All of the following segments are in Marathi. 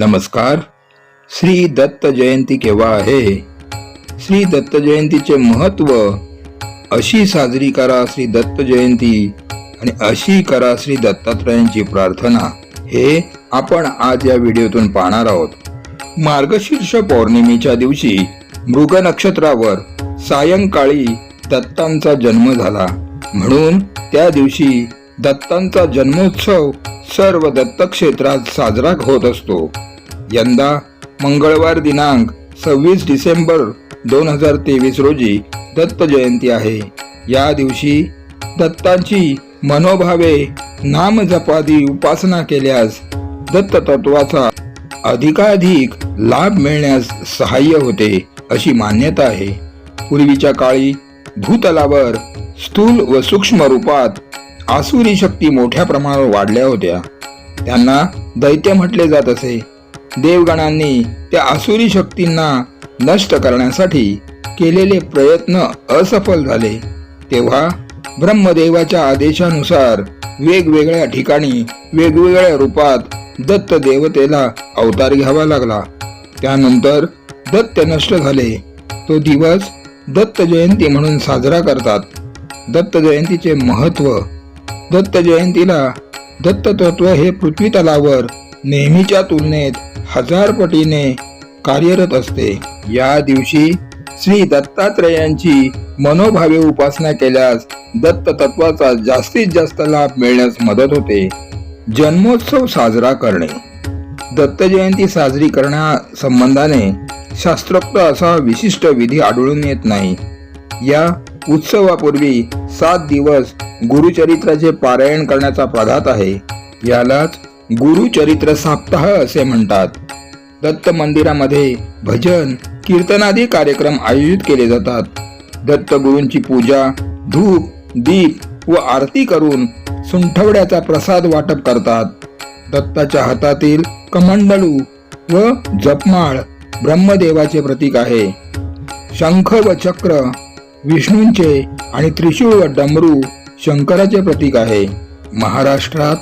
नमस्कार. श्री दत्त जयंती केव्हा आहे? श्री दत्त जयंतीचे महत्त्व. अशी साजरी करा श्री दत्त जयंती आणि अशी करा श्री दत्तात्रयांची प्रार्थना. हे आपण आज या व्हिडिओतून पाहणार आहोत. मार्गशीर्ष पौर्णिमेच्या दिवशी मृग नक्षत्रावर सायंकाळी दत्तांचा जन्म झाला. म्हणून त्या दिवशी दत्तांचा जन्मोत्सव सर्व दत्तक्षेत्रात साजरा होत असतो. यंदा मंगळवार दिनांक सव्वीस डिसेंबर दोन हजार तेवीस रोजी दत्त जयंती आहे. या दिवशी दत्तांची मनोभावे नाम जपादी उपासना केल्यास दत्त तत्वाचा अधिकाधिक लाभ मिळण्यास सहाय्य होते अशी मान्यता आहे. पूर्वीच्या काळी भूतलावर स्थूल व सूक्ष्म रूपात आसुरी शक्ती मोठ्या प्रमाणावर वाढल्या होत्या. त्यांना दैत्य म्हटले जात असे. देवगणांनी त्या आसुरी शक्तींना नष्ट करण्यासाठी केलेले प्रयत्न असफल झाले. तेव्हा ब्रह्मदेवाच्या आदेशानुसार वेगवेगळ्या ठिकाणी वेगवेगळ्या रूपात दत्त देवतेला अवतार घ्यावा लागला. त्यानंतर दत्त नष्ट झाले. तो दिवस दत्त जयंती म्हणून साजरा करतात. दत्त जयंतीचे महत्त्व दत्त जयंतीला दत्ततत्व हे पृथ्वी तलावर नेहमीच्या तुलनेत हजार पटीने कार्यरत असते. या दिवशी श्री दत्तात्रयांची मनोभावे उपासना केल्यास दत्त तत्वाचा जास्तीत जास्त लाभ मिळण्यास मदत होते. जन्मोत्सव साजरा करणे. दत्त जयंती साजरी करण्या संबंधाने शास्त्रोक्त असा विशिष्ट विधी आढळून येत नाही. या उत्सवापूर्वी सात दिवस गुरुचरित्राचे पारायण करण्याचा प्रघात आहे. यालाच गुरुचरित्र साप्ताह असे म्हणतात. दत्त मंदिरामध्ये भजन कीर्तनादी कार्यक्रम आयोजित केले जातात. दत्त गुरूंची पूजा धूप दीप व आरती करून सुंठवड्याचा प्रसाद वाटप करतात. दत्ताच्या हातातील कमंडलू व जपमाळ ब्रह्मदेवाचे प्रतीक आहे. शंख व चक्र विष्णूंचे आणि त्रिशूळ व डमरू शंकराचे प्रतीक आहे. महाराष्ट्रात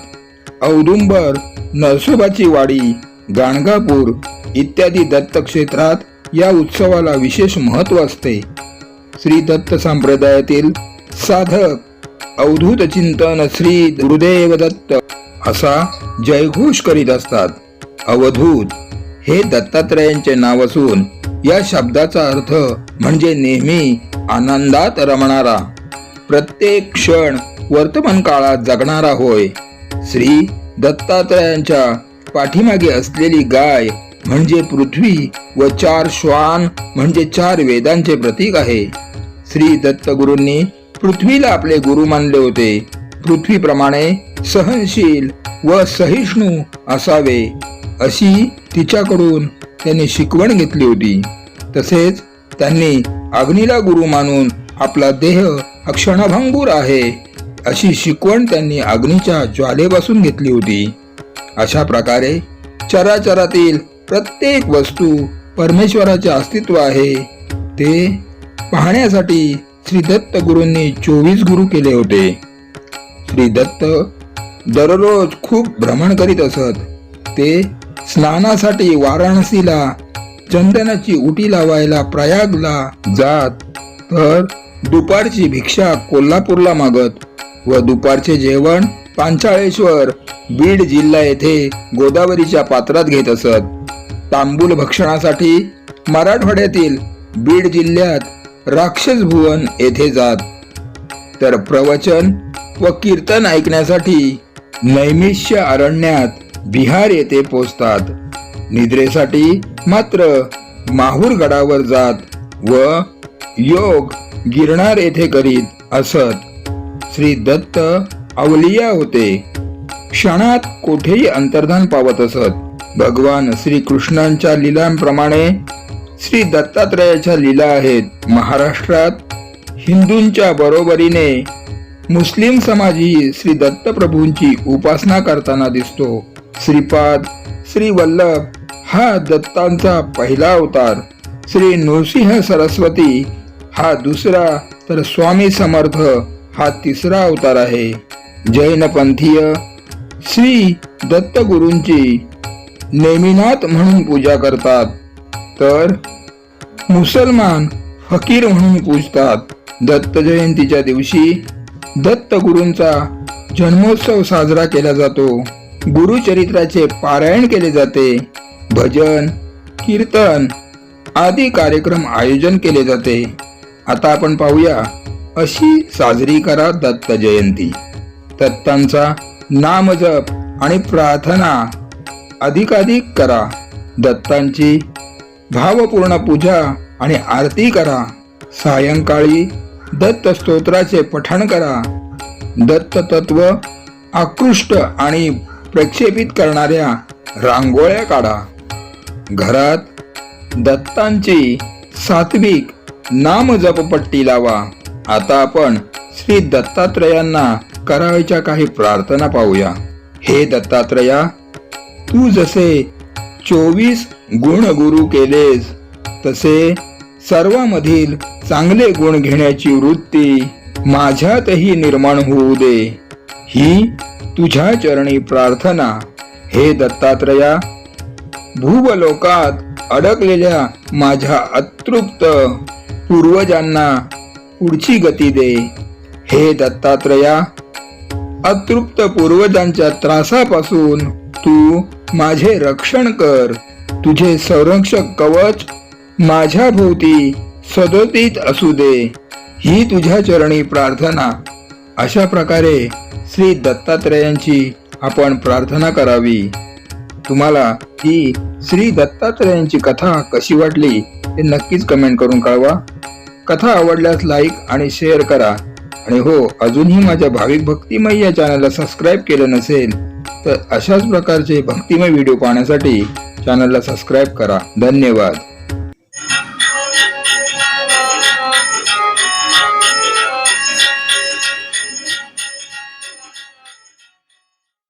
औदुंबर नरसोबाची वाडी गाणगापूर इत्यादी दत्तक्षेत्रात या उत्सवाला विशेष महत्त्व असते. श्री दत्त संप्रदायातील साधक अवधूत चिंतन श्री गुरुदेव दत्त असा जयघोष करीत असतात. अवधूत हे दत्तात्रयांचे नाव असून या शब्दाचा अर्थ म्हणजे नेहमी आनंदात रमणारा. प्रत्येक क्षण वर्तमान काळात जगणारा होय. श्री दत्तात्रयांच्या पाठीमागे असलेली गाय म्हणजे पृथ्वी व चार श्वान म्हणजे चार वेदांचे प्रतीक आहे. श्री दत्तगुरूंनी पृथ्वीला आपले गुरु मानले होते. पृथ्वीप्रमाणे सहनशील व सहिष्णू असावे अशी तिच्याकडून त्यांनी शिकवण घेतली होती. तसेच त्यांनी अग्नीला गुरु मानून आपला देह अक्षणभंगूर आहे. अशी शिकवण त्यांनी अग्नीच्या ज्वालेपासून घेतली होती. अशा प्रकारे चराचरातील प्रत्येक वस्तू परमेश्वराचे अस्तित्व आहे. ते पाहण्यासाठी श्री दत्त गुरूंनी चोवीस गुरु केले होते. श्री दत्त दररोज खूप भ्रमण करीत असत. ते स्नानासाठी वाराणसीला चंदनाची उटी लावायला प्रयागला जात तर दुपारची भिक्षा कोल्हापूरला मागत व दुपारचे जेवण पांचाळेश्वर बीड जिल्हा येथे गोदावरीच्या पात्रात घेत असत. तांबूल भक्षणासाठी मराठवाड्यातील बीड जिल्ह्यात राक्षस भुवन येथे जात. तर प्रवचन व कीर्तन ऐकण्यासाठी नैमिष्य अरण्यात बिहार येथे पोचतात निद्रेसाठी मात्र माहूर गडावर जात व योग गिरणार येथे करीत असत. श्री दत्त अवलिया होते. क्षणात कोठेही अंतर्धान पावत असत. भगवान श्री कृष्णांच्या लीलांप्रमाणे श्री दत्तात्रयाच्या लीला आहेत. महाराष्ट्रात हिंदूंच्या बरोबरीने मुस्लिम समाजही श्री दत्तप्रभूंची उपासना करताना दिसतो. श्रीपाद श्री वल्लभ हा दत्तांचा पहिला अवतार. श्री नृसिंह सरस्वती हा दुसरा तर स्वामी समर्थ हा तिसरा अवतार आहे. जैन पंथीय श्री दत्तगुरूंची नेमिनाथ म्हणून पूजा करतात. तर मुसलमान फकीर म्हणून पूजतात. दत्त जयंतीच्या दिवशी दत्तगुरूंचा जन्मोत्सव साजरा केला जातो. गुरुचरित्राचे पारायण केले जाते. भजन कीर्तन आदी कार्यक्रम आयोजन केले जाते. आता आपण पाहूया अशी साजरी करा दत्त जयंती. दत्तांचा नामजप आणि प्रार्थना अधिकाधिक करा. दत्तांची भावपूर्ण पूजा आणि आरती करा. सायंकाळी दत्त स्तोत्राचे पठण करा. दत्त तत्व आकृष्ट आणि प्रक्षेपित करणाऱ्या रांगोळ्या काढा. घरात दत्तांची सात्विक नामजपपट्टी लावा. आता आपण श्री दत्तात्रयांना करायच्या काही प्रार्थना पाहूया. हे दत्तात्रया तू जसे चोवीस गुण गुरु केलेस तसे सर्वांमधील चांगले गुण घेण्याची वृत्ती माझ्यातही निर्माण होऊ दे. ही तुझ्या चरणी प्रार्थना. हे दत्तात्रया भूवलोकात अडकलेल्या माझ्या अतृप्त पूर्वजांना पुढची गती दे. हे दत्तात्रया अतृप्त पूर्वजांच्या त्रासापासून तू माझे रक्षण कर. तुझे संरक्षक कवच माझ्या भोवती सदोतीत असू दे. ही तुझ्या चरणी प्रार्थना. अशा प्रकारे श्री दत्तात्रयांची आपण प्रार्थना करावी. तुम्हाला ही श्री दत्तात्रयांची कथा कशी वाटली हे नक्कीच कमेंट करून कळवा. कथा आवडल्यास लाईक आणि शेअर करा. आणि हो अजूनही माझ्या भाविक भक्तिमय या चॅनलला सबस्क्राईब केलं नसेल तर अशाच प्रकारचे भक्तिमय व्हिडिओ पाहण्यासाठी चॅनलला सबस्क्राईब करा. धन्यवाद.